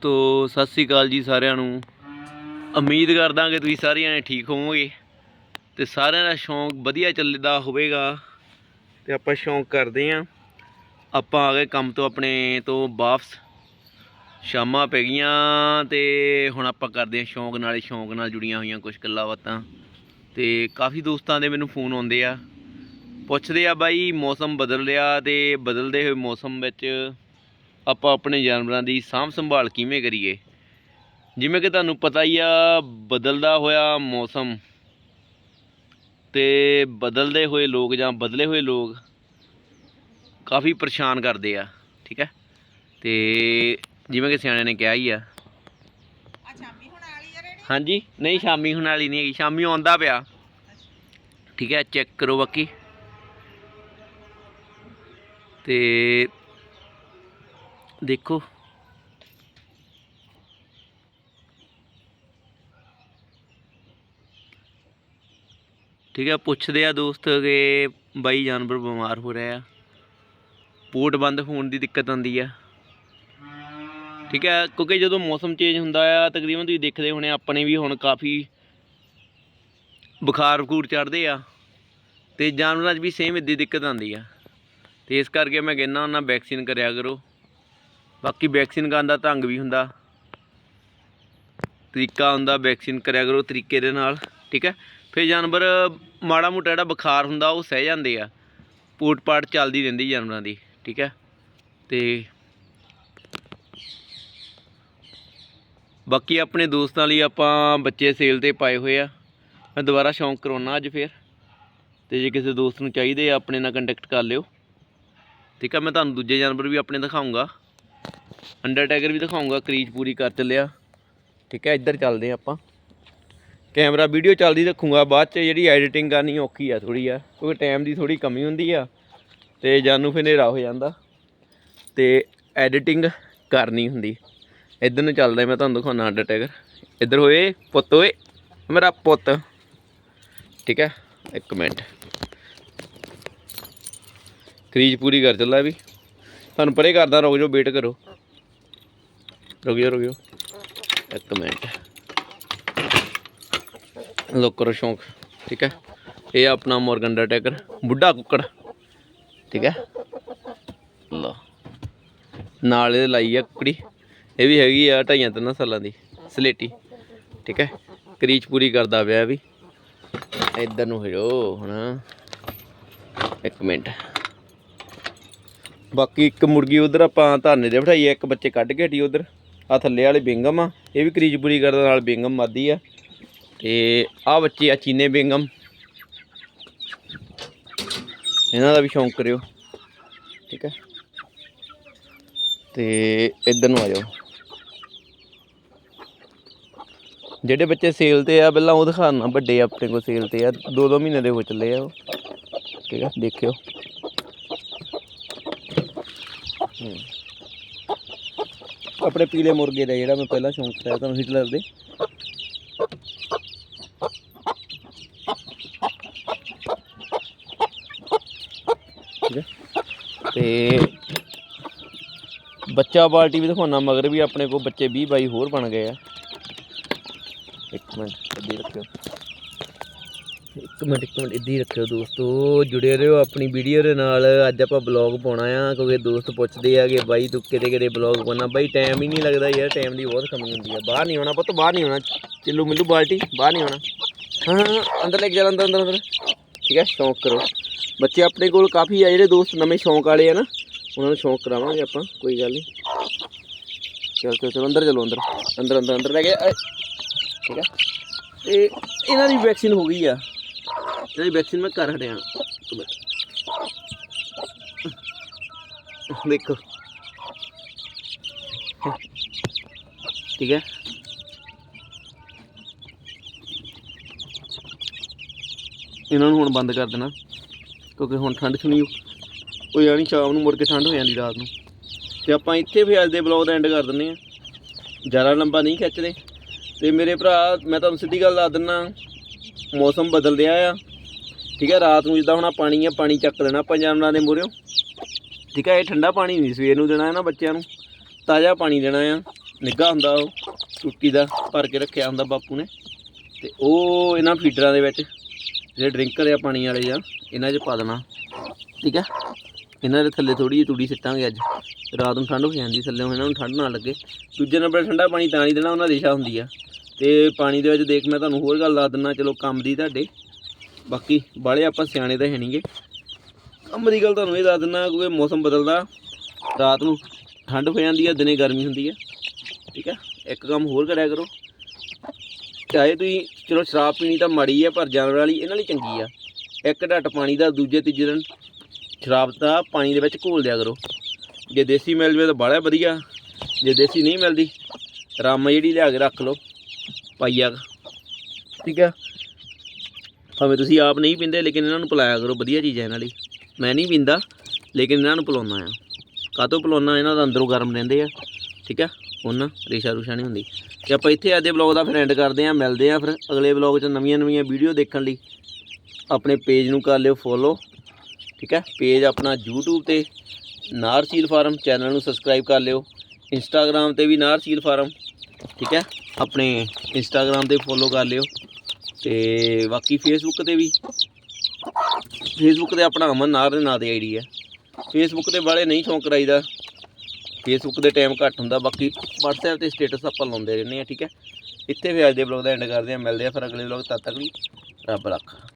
ਤੋ, ਸਤਿ ਸ੍ਰੀ ਅਕਾਲ ਜੀ ਸਾਰਿਆਂ ਨੂੰ। ਉਮੀਦ ਕਰਦਾ ਕਿ ਤੁਸੀਂ ਸਾਰਿਆਂ ਨੇ ਠੀਕ ਹੋਵੋਗੇ ਤੇ ਸਾਰਿਆਂ ਦਾ ਸ਼ੌਂਕ ਵਧੀਆ ਚੱਲਦਾ ਹੋਵੇਗਾ ਤੇ ਆਪਾਂ ਸ਼ੌਂਕ ਕਰਦੇ ਆਂ। ਆਪਾਂ ਆ ਗਏ ਕੰਮ ਤੋਂ ਆਪਣੇ ਤੋਂ ਵਾਪਸ। ਸ਼ਾਮਾਂ ਪੈ ਗਈਆਂ ਤੇ ਹੁਣ ਆਪਾਂ ਕਰਦੇ ਆਂ ਸ਼ੌਂਕ ਨਾਲੇ ਸ਼ੌਂਕ ਨਾਲ ਜੁੜੀਆਂ ਹੋਈਆਂ ਕੁਝ ਗੱਲਾਂ ਬਾਤਾਂ। ਤੇ ਕਾਫੀ ਦੋਸਤਾਂ ਦੇ ਮੈਨੂੰ ਫੋਨ ਆਉਂਦੇ ਆ। ਪੁੱਛਦੇ ਆ ਬਾਈ ਮੌਸਮ ਬਦਲ ਰਿਹਾ ਤੇ ਬਦਲਦੇ ਹੋਏ ਮੌਸਮ ਵਿੱਚ ਆਪਾਂ ਆਪਣੇ ਜਾਨਵਰਾਂ ਦੀ ਸਾਂਭ ਸੰਭਾਲ ਕਿਵੇਂ ਕਰੀਏ? ਜਿਵੇਂ ਕਿ ਤੁਹਾਨੂੰ ਪਤਾ ਹੀ ਆ ਬਦਲਦਾ ਹੋਇਆ ਮੌਸਮ ਤੇ ਬਦਲਦੇ ਹੋਏ ਲੋਕ ਜਾਂ ਬਦਲੇ ਹੋਏ ਲੋਕ ਕਾਫੀ ਪਰੇਸ਼ਾਨ ਕਰਦੇ ਆ ਠੀਕ ਹੈ? ਤੇ ਜਿਵੇਂ ਕਿ ਸਿਆਣਿਆਂ ਨੇ ਕਿਹਾ ਹੀ ਆ। ਹਾਂਜੀ ਨਹੀਂ ਸ਼ਾਮੀ ਹੁਣ ਵਾਲੀ ਨਹੀਂ ਹੈਗੀ ਸ਼ਾਮੀ ਆਉਂਦਾ ਪਿਆ। ਠੀਕ ਹੈ ਚੈੱਕ ਕਰੋ ਬਾਕੀ। ਤੇ ਦੇਖੋ। ਠੀਕ ਹੈ ਪੁੱਛਦੇ ਆ ਦੋਸਤ ਕਿ ਬਾਈ ਜਾਨਵਰ ਬਿਮਾਰ ਹੋ ਰਿਹਾ ਆ। ਪੋਟ ਬੰਦ ਹੋਣ ਦੀ ਦਿੱਕਤ ਆਉਂਦੀ ਆ। ਠੀਕ ਹੈ ਕਿਉਂਕਿ ਜਦੋਂ ਮੌਸਮ ਚੇਂਜ ਹੁੰਦਾ ਆ, ਤਕਰੀਬਨ ਤੁਸੀਂ ਦੇਖਦੇ ਹੋਣੇ ਆਪਣੇ ਵੀ ਹੁਣ ਕਾਫੀ ਬੁਖਾਰ ਬਖੂਰ ਚੜਦੇ ਆ ਤੇ ਜਾਨਵਰਾਂ 'ਚ ਵੀ ਸੇਮ ਇੱਦੀ ਦਿੱਕਤ ਆਉਂਦੀ ਆ। ਤੇ ਇਸ ਕਰਕੇ ਮੈਂ ਕਹਿੰਦਾ ਉਹਨਾਂ ਵੈਕਸੀਨ ਕਰਿਆ ਕਰੋ। ਬਾਕੀ ਵੈਕਸੀਨ ਕਰਨ ਦਾ ਢੰਗ ਵੀ ਹੁੰਦਾ। ਤਰੀਕਾ ਹੁੰਦਾ ਵੈਕਸੀਨ ਕਰਿਆ ਕਰੋ ਤਰੀਕੇ ਦੇ ਨਾਲ, ਠੀਕ ਹੈ? ਫਿਰ ਜਾਨਵਰ ਮਾੜਾ ਮੋਟਾ ਜਿਹੜਾ ਬੁਖਾਰ ਹੁੰਦਾ ਉਹ ਸਹਿ ਜਾਂਦੇ ਆ। ਪੂਟ ਪਾਟ ਚੱਲਦੀ ਰਹਿੰਦੀ ਜਾਨਵਰਾਂ ਦੀ, ਠੀਕ ਹੈ? ਤੇ ਬਾਕੀ ਆਪਣੇ ਦੋਸਤਾਂ ਲਈ ਆਪਾਂ ਬੱਚੇ ਸੇਲ ਤੇ ਪਾਏ ਹੋਏ ਆ। ਮੈਂ ਦੁਬਾਰਾ ਸ਼ੌਂਕ ਕਰਾਉਣਾ ਅੱਜ ਫੇਰ। ਤੇ ਜੇ ਕਿਸੇ ਦੋਸਤ ਨੂੰ ਚਾਹੀਦੇ ਆ, ਆਪਣੇ ਨਾਲ ਕੰਟੈਕਟ ਕਰ ਲਿਓ। ਠੀਕ ਆ ਮੈਂ ਤੁਹਾਨੂੰ ਦੂਜੇ ਜਾਨਵਰ ਵੀ ਆਪਣੇ ਦਿਖਾਉਂਗਾ ਅੰਡਰਟੇਕਰ ਵੀ ਦਿਖਾਉਂਗਾ ਕਰੀਜ਼ ਪੂਰੀ ਕਰ ਚੱਲਿਆ ਠੀਕ ਹੈ, ਇੱਧਰ ਚੱਲਦੇ ਆ ਆਪਾਂ। ਕੈਮਰਾ ਵੀਡੀਓ ਚੱਲਦੀ ਰੱਖੂੰਗਾ, ਬਾਅਦ ਚ ਜਿਹੜੀ ਐਡੀਟਿੰਗ ਕਰਨੀ ਔਖੀ ਆ ਥੋੜੀ ਆ, ਕਿਉਂਕਿ ਟਾਈਮ ਦੀ ਥੋੜੀ ਕਮੀ ਹੁੰਦੀ ਆ, ਤੇ ਜਾਨੂੰ ਫਿਰ ਹਨੇਰਾ ਹੋ ਜਾਂਦਾ, ਤੇ ਐਡੀਟਿੰਗ ਕਰਨੀ ਹੁੰਦੀ। ਇੱਧਰ ਨੂੰ ਚੱਲਦਾ ਮੈਂ ਤੁਹਾਨੂੰ ਦਿਖਾਉਣਾ ਅੰਡਰ ਅੰਡਰਟੇਕਰ ਇੱਧਰ ਹੋਏ, ਪੁੱਤ ਓਏ, ਮੇਰਾ ਪੁੱਤ। ਠੀਕ ਹੈ, ਇੱਕ ਮਿੰਟ। ਕਰੀਜ਼ ਪੂਰੀ ਕਰ ਚੱਲਾ ਵੀ। ਤੁਹਾਨੂੰ ਪਰੇ ਕਰਦਾ, ਰੁਕ ਜਾਓ ਵੇਟ ਕਰੋ। ਰੁਕ ਜਾਓ ਰੁਕ ਜਾਓ। ਇੱਕ ਮਿੰਟ। ਲੋ ਕਰੋ ਸ਼ੌਂਕ, ਠੀਕ ਹੈ? ਇਹ ਆਪਣਾ ਮੋਰਗਨ ਟੈਕਰ, ਬੁੱਢਾ ਕੁੱਕੜ, ਠੀਕ ਹੈ? ਲੋ ਨਾਲ ਇਹ ਲਾਈ ਆ ਕੁਕੜੀ। ਇਹ ਵੀ ਹੈਗੀ ਆ ਢਾਈਆਂ ਤਿੰਨਾਂ ਸਾਲਾਂ ਦੀ, ਸਲੇਟੀ, ਠੀਕ ਹੈ? ਕਰੀਚ ਪੂਰੀ ਕਰਦਾ ਪਿਆ ਵੀ। ਇੱਧਰ ਨੂੰ ਹੋ ਜਾਓ, ਹੁਣ। ਇੱਕ ਮਿੰਟ। ਬਾਕੀ ਇੱਕ ਮੁਰਗੀ ਉਧਰ ਆਪਾਂ ਧਾਨੇ ਦੇ ਬਿਠਾਈ ਇੱਕ ਬੱਚੇ ਕੱਢ ਕੇ ਹਟੀ ਉਧਰ। ਆ ਥੱਲੇ ਵਾਲੇ ਬਿੰਗਮ ਆ, ਇਹ ਵੀ ਕਰੀਜ ਪੂਰੀ ਕਰਨ ਨਾਲ ਬਿੰਗਮ ਮਾਦੀ ਆ। ਤੇ ਆ ਬੱਚੇ ਆ ਚੀਨੇ ਬਿੰਗਮ। ਇਹਨਾਂ ਦਾ ਵੀ ਸ਼ੌਂਕ ਕਰਿਓ, ਠੀਕ ਹੈ ਤੇ ਇੱਧਰ ਨੂੰ ਆ ਜਾਓ। ਜਿਹੜੇ ਬੱਚੇ ਸੇਲ ਤੇ ਆ, ਪਹਿਲਾਂ ਉਹ ਦਿਖਾਣਾ ਵੱਡੇ ਆਪਣੇ ਕੋਲ ਸੇਲ ਤੇ ਆ ਦੋ ਦੋ ਮਹੀਨੇ ਦੇ ਹੋ ਚੱਲੇ ਆ ਉਹ। ਠੀਕ ਹੈ ਦੇਖਿਓ। ਹੂੰ। ਆਪਣੇ ਪੀਲੇ ਮੁਰਗੇ ਦਾ ਜਿਹੜਾ ਮੈਂ ਪਹਿਲਾਂ ਸ਼ੌਂਕ ਕਰਾਇਆ ਤੁਹਾਨੂੰ ਹਿਟਲਰ ਦੇ। ਠੀਕ ਹੈ। ਤੇ ਬੱਚਾ ਬਾਲਟੀ ਵੀ ਦਿਖਾਉਣਾ, ਮਗਰ ਵੀ ਆਪਣੇ ਕੋਲ ਬੱਚੇ 20 ਬਾਈ ਹੋਰ ਬਣ ਗਏ ਆ। ਇੱਕ ਮਿੰਟ ਇੱਦੀ ਰੱਖਿਓ। ਇੱਕ ਮਿੰਟ ਇੱਕ ਮਿੰਟ ਇੱਦੀ ਰੱਖਿਓ ਦੋਸਤੋ, ਜੁੜੇ ਰਹੋ ਆਪਣੀ ਵੀਡੀਓ ਦੇ ਨਾਲ। ਅੱਜ ਆਪਾਂ ਬਲੌਗ ਪਾਉਣਾ ਆ, ਕਿਉਂਕਿ ਦੋਸਤ ਪੁੱਛਦੇ ਆ ਕਿ ਬਾਈ ਤੂੰ ਕਿਹੜੇ ਕਿਹੜੇ ਬਲੌਗ ਪਾਉਣਾ। ਬਾਈ ਟਾਈਮ ਹੀ ਨਹੀਂ ਲੱਗਦਾ ਯਾਰ ਟਾਈਮ ਦੀ ਬਹੁਤ ਕਮੀ ਹੁੰਦੀ ਆ। ਬਾਹਰ ਨਹੀਂ ਆਉਣਾ ਪੁੱਤ, ਬਾਹਰ ਨਹੀਂ ਆਉਣਾ। ਚਿੱਲੂ ਮਿੱਲੂ ਬਾਲਟੀ, ਬਾਹਰ ਨਹੀਂ ਆਉਣਾ। ਹਾਂ ਅੰਦਰ ਲੈ ਕੇ ਚੱਲ, ਅੰਦਰ ਅੰਦਰ ਅੰਦਰ। ਠੀਕ ਹੈ ਸ਼ੌਂਕ ਕਰੋ। ਬੱਚੇ ਆਪਣੇ ਕੋਲ ਕਾਫੀ ਆ, ਜਿਹੜੇ ਦੋਸਤ ਨਵੇਂ ਸ਼ੌਂਕ ਵਾਲੇ ਆ ਨਾ, ਉਹਨਾਂ ਨੂੰ ਸ਼ੌਂਕ ਕਰਾਵਾਂਗੇ ਆਪਾਂ, ਕੋਈ ਗੱਲ ਨਹੀਂ। ਚਲ ਚਲ ਚਲ, ਅੰਦਰ ਚਲੋ, ਅੰਦਰ। ਅੰਦਰ ਅੰਦਰ ਅੰਦਰ ਲੈ ਕੇ ਠੀਕ ਹੈ ਤੇ ਇਹਨਾਂ ਦੀ ਵੈਕਸੀਨ ਹੋ ਗਈ ਆ। ਇਹਨਾਂ ਵੈਕਸੀਨ ਮੈਂ ਕਰ ਹਟਿਆ ਦੇਖੋ। ਠੀਕ ਹੈ। ਇਹਨਾਂ ਨੂੰ ਹੁਣ ਬੰਦ ਕਰ ਦੇਣਾ, ਕਿਉਂਕਿ ਹੁਣ ਠੰਡ ਛਣੀ ਹੋ ਜਾਣੀ ਸ਼ਾਮ ਨੂੰ ਮੁੜ ਕੇ ਠੰਡ ਹੋ ਜਾਂਦੀ ਰਾਤ ਨੂੰ। ਤੇ ਆਪਾਂ ਇੱਥੇ ਫਿਰ ਅੱਜ ਦੇ ਬਲੌਗ ਦਾ ਐਂਡ ਕਰ ਦਿੰਦੇ ਆ ਜ਼ਿਆਦਾ ਲੰਬਾ ਨਹੀਂ ਖਿੱਚਦੇ। ਤੇ ਮੇਰੇ ਭਰਾ, ਮੈਂ ਤੁਹਾਨੂੰ ਸਿੱਧੀ ਗੱਲ ਦੱਸ ਦਿੰਨਾ ਮੌਸਮ ਬਦਲ ਰਿਹਾ ਆ। ਠੀਕ ਹੈ, ਰਾਤ ਨੂੰ ਜਿੱਦਾਂ ਹੁਣ ਆਹ ਪਾਣੀ ਆ, ਪਾਣੀ ਚੱਕ ਲੈਣਾ ਆਪਾਂ ਜਾਨਵਰਾਂ ਦੇ ਮੂਹਰਿਓ ਠੀਕ ਹੈ, ਇਹ ਠੰਡਾ ਪਾਣੀ ਨਹੀਂ ਸਵੇਰ ਨੂੰ ਦੇਣਾ ਹੈ ਨਾ ਬੱਚਿਆਂ ਨੂੰ। ਤਾਜ਼ਾ ਪਾਣੀ ਦੇਣਾ ਆ, ਨਿੱਘਾ ਹੁੰਦਾ ਉਹ ਟੁੱਟੀ ਦਾ, ਭਰ ਕੇ ਰੱਖਿਆ ਹੁੰਦਾ ਬਾਪੂ ਨੇ। ਤੇ ਉਹ ਇਹਨਾਂ ਫੀਡਰਾਂ ਦੇ ਵਿੱਚ, ਜਿਹੜੇ ਡਰਿੰਕਰ ਆ ਪਾਣੀ ਵਾਲੇ ਆ, ਇਹਨਾਂ 'ਚ ਪਾ ਦੇਣਾ। ਠੀਕ ਹੈ, ਇਹਨਾਂ ਦੇ ਥੱਲੇ ਥੋੜੀ ਜਿਹੀ ਤੂੜੀ ਸਿੱਟਾਂਗੇ ਅੱਜ। ਰਾਤ ਨੂੰ ਠੰਡ ਹੋ ਜਾਂਦੀ, ਥੱਲੇ ਇਹਨਾਂ ਨੂੰ ਠੰਡ ਨਾ ਲੱਗੇ। ਦੂਜੇ ਨੰਬਰ ਠੰਡਾ ਪਾਣੀ ਤਾਂ ਨਹੀਂ ਦੇਣਾ, ਉਹਨਾਂ ਦੀ ਇੱਛਾ ਹੁੰਦੀ ਆ। ਤੇ ਪਾਣੀ ਦੇ ਵਿੱਚ ਦੇਖ, ਮੈਂ ਤੁਹਾਨੂੰ ਹੋਰ ਗੱਲ ਦੱਸ ਦਿੰਦਾ ਚਲੋ ਕੰਮ ਦੀ ਤੁਹਾਡੇ। ਬਾਕੀ ਬਾਲੇ ਆਪਾਂ ਸਿਆਣੇ ਤਾਂ ਹੈ ਨਹੀਂਗੇ। ਕੰਮ ਦੀ ਗੱਲ ਤੁਹਾਨੂੰ ਇਹ ਦੱਸ ਦਿੰਦਾ, ਕਿਉਂਕਿ ਮੌਸਮ ਬਦਲਦਾ, ਰਾਤ ਨੂੰ ਠੰਡ ਹੋ ਜਾਂਦੀ ਆ, ਦਿਨੇ ਗਰਮੀ ਹੁੰਦੀ ਆ। ਠੀਕ ਹੈ ਇੱਕ ਕੰਮ ਹੋਰ ਕਰਿਆ ਕਰੋ। ਚਾਹੇ ਤੁਸੀਂ, ਚਲੋ ਸ਼ਰਾਬ ਪੀਣੀ ਤਾਂ ਮਾੜੀ ਆ, ਪਰ ਜਾਨਵਰ ਵਾਲੀ ਇਹਨਾਂ ਲਈ ਚੰਗੀ ਆ। ਇੱਕ ਢੱਟ ਪਾਣੀ ਦਾ, ਦੂਜੇ ਤੀਜੇ ਦਿਨ ਸ਼ਰਾਬ ਦਾ ਪਾਣੀ ਦੇ ਵਿੱਚ ਘੋਲ ਦਿਆ ਕਰੋ। ਜੇ ਦੇਸੀ ਮਿਲ ਜਵੇ ਤਾਂ ਬਾਹਲਾ ਵਧੀਆ। ਜੇ ਦੇਸੀ ਨਹੀਂ ਮਿਲਦੀ, ਰਾਮ ਜਿਹੜੀ ਲਿਆ ਕੇ ਰੱਖ ਲਓ, ਪਾਈਆ। ਕੁ। ਠੀਕ ਆ? ਭਾਵੇਂ ਤੁਸੀਂ ਆਪ ਨਹੀਂ ਪੀਂਦੇ, ਲੇਕਿਨ ਇਹਨਾਂ ਨੂੰ ਪਿਲਾਇਆ ਕਰੋ, ਵਧੀਆ ਚੀਜ਼ ਹੈ ਇਹਨਾਂ ਲਈ। ਮੈਂ ਨਹੀਂ ਪੀਂਦਾ, ਲੇਕਿਨ ਇਹਨਾਂ ਨੂੰ ਪਿਲਾਉਣਾ ਆ ਕਾਹਤੋਂ ਪਿਲਾਉਣਾ ਇਹਨਾਂ ਦਾ ਅੰਦਰੋਂ ਗਰਮ ਰਹਿੰਦੇ ਆ, ਠੀਕ ਆ? ਉਹਨਾਂ ਰੇਸ਼ਾ ਰੂਸ਼ਾ ਨਹੀਂ ਹੁੰਦੀ। ਤੇ ਆਪਾਂ ਇੱਥੇ ਅੱਜ ਦੇ ਬਲੌਗ ਦਾ ਫਿਰ ਐਂਡ ਕਰਦੇ ਆ ਮਿਲਦੇ ਆ ਫਿਰ ਅਗਲੇ ਬਲੌਗ 'ਚ ਨਵੀਆਂ ਨਵੀਆਂ ਵੀਡੀਓ ਦੇਖਣ ਲਈ। ਆਪਣੇ ਪੇਜ ਨੂੰ ਕਰ ਲਿਓ ਫੋਲੋ ਠੀਕ ਹੈ ਪੇਜ ਆਪਣਾ YouTube ਤੇ ਨਾਰਸੀਲ ਫਾਰਮ ਚੈਨਲ ਨੂੰ ਸਬਸਕ੍ਰਾਈਬ ਕਰ ਲਿਓ। ਇੰਸਟਾਗ੍ਰam ਤੇ ਵੀ ਨਾਰਸੀਲ ਫਾਰਮ, ਠੀਕ ਹੈ ਆਪਣੇ ਇੰਸਟਾਗ੍ਰam ਤੇ ਫੋਲੋ ਕਰ ਲਿਓ। ਤੇ ਬਾਕੀ ਫੇਸਬੁੱਕ ਤੇ ਵੀ। ਫੇਸਬੁੱਕ ਤੇ ਆਪਣਾ ਅਮਨ ਨਾਰ ਦੇ ਨਾਂ ਦੀ ਆਈਡੀ ਹੈ ਫੇਸਬੁੱਕ ਤੇ ਵਾਲੇ ਨਹੀਂ ਸ਼ੌਂਕ ਕਰਾਈਦਾ ਫੇਸਬੁੱਕ ਦੇ ਟਾਈਮ ਘੱਟ ਹੁੰਦਾ। ਬਾਕੀ WhatsApp ਤੇ ਸਟੇਟਸ ਆਪਾਂ ਲਾਉਂਦੇ ਰਹਿੰਦੇ ਆ ਠੀਕ ਹੈ। ਇੱਥੇ ਵੀ ਅੱਜ ਦੇ ਬਲੌਗ ਦਾ ਐਂਡ ਕਰਦੇ ਆ ਮਿਲਦੇ ਆ ਫਿਰ ਅਗਲੇ ਬਲੌਗ ਤਦ ਤੱਕ ਲਈ। ਰੱਬ ਰੱਖਾ।